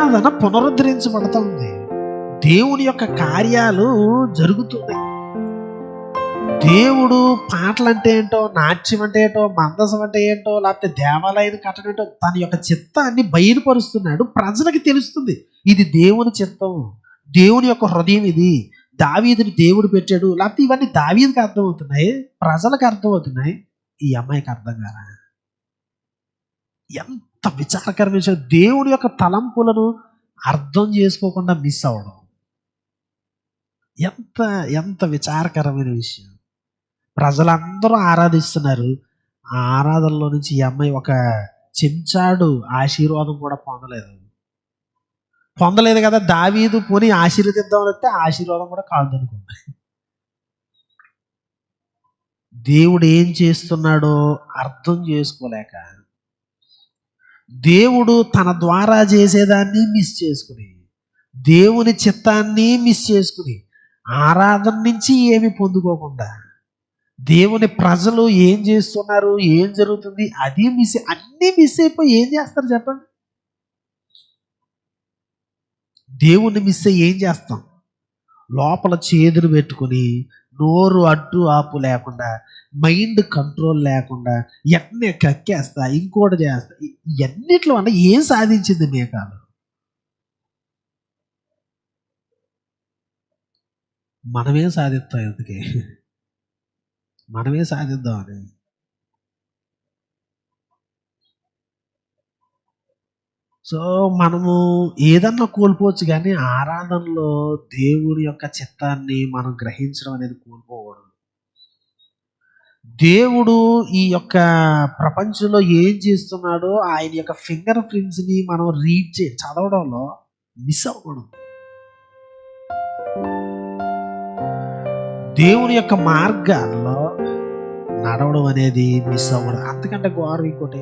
ఆరాధన పునరుద్ధరించబడుతుంది. దేవుని యొక్క కార్యాలు జరుగుతున్నాయి. దేవుడు పాటలు అంటే ఏంటో నాట్యం అంటే ఏంటో మందసం అంటే ఏంటో లేకపోతే దేవాలయం కట్టడం ఏంటో తన యొక్క చిత్తాన్ని బయలుపరుస్తున్నాడు. ప్రజలకు తెలుస్తుంది ఇది దేవుని చిత్తం. దేవుని యొక్క హృదయం ఇది. దావీదుని దేవుడు పెట్టాడు. లేకపోతే ఇవన్నీ దావీదికి అర్థమవుతున్నాయి ప్రజలకు అర్థమవుతున్నాయి. ఈ అమ్మాయికి అర్థం కాదా ఎంత విచారకరమైన విషయం. దేవుని యొక్క తలంపులను అర్థం చేసుకోకుండా మిస్ అవ్వడం. ఎంత ఎంత విచారకరమైన విషయం. ప్రజలందరూ ఆరాధిస్తున్నారు. ఆ ఆరాధనలో నుంచి ఈ అమ్మాయి ఒక చెంచాడు ఆశీర్వాదం కూడా పొందలేదు. పొందలేదు కదా దావీదు పోని ఆశీర్వదిద్దాం వస్తే ఆశీర్వాదం కూడా కాదు అనుకుంది దేవుడు ఏం చేస్తున్నాడో అర్థం చేసుకోలేక దేవుడు తన ద్వారా చేసేదాన్ని మిస్ చేసుకుని దేవుని చిత్తాన్ని మిస్ చేసుకుని ఆరాధన నుంచి ఏమి పొందుకోకుండా దేవుని ప్రజలు ఏం చేస్తున్నారు ఏం జరుగుతుంది అది మిస్ అన్నీ మిస్ అయిపోయి ఏం చేస్తారు చెప్పండి? దేవుణ్ణి మిస్ అయ్యి ఏం చేస్తాం? లోపల చేదులు పెట్టుకుని నోరు అడ్డు ఆపు లేకుండా మైండ్ కంట్రోల్ లేకుండా ఎన్ని కక్కేస్తా ఇంకోటి చేస్తా ఎన్నిట్లో అంటే ఏం సాధించింది మేకాలు మనమే సాధిస్తాం ఎందుకే? మనమే సాధిద్దామని. సో మనము ఏదన్నా కోల్పోవచ్చు కానీ ఆరాధనలో దేవుని యొక్క చిత్తాన్ని మనం గ్రహించడం అనేది కోల్పోకూడదు. దేవుడు ఈ యొక్క ప్రపంచంలో ఏం చేస్తున్నాడో ఆయన యొక్క ఫింగర్ ప్రింట్స్ని మనం రీడ్ చే చదవడంలో మిస్ అవ్వకూడదు. దేవుని యొక్క మార్గాల్లో నడవడం అనేది మిస్ అవ్వడం అంతకంటే ఘోరం ఇంకోటి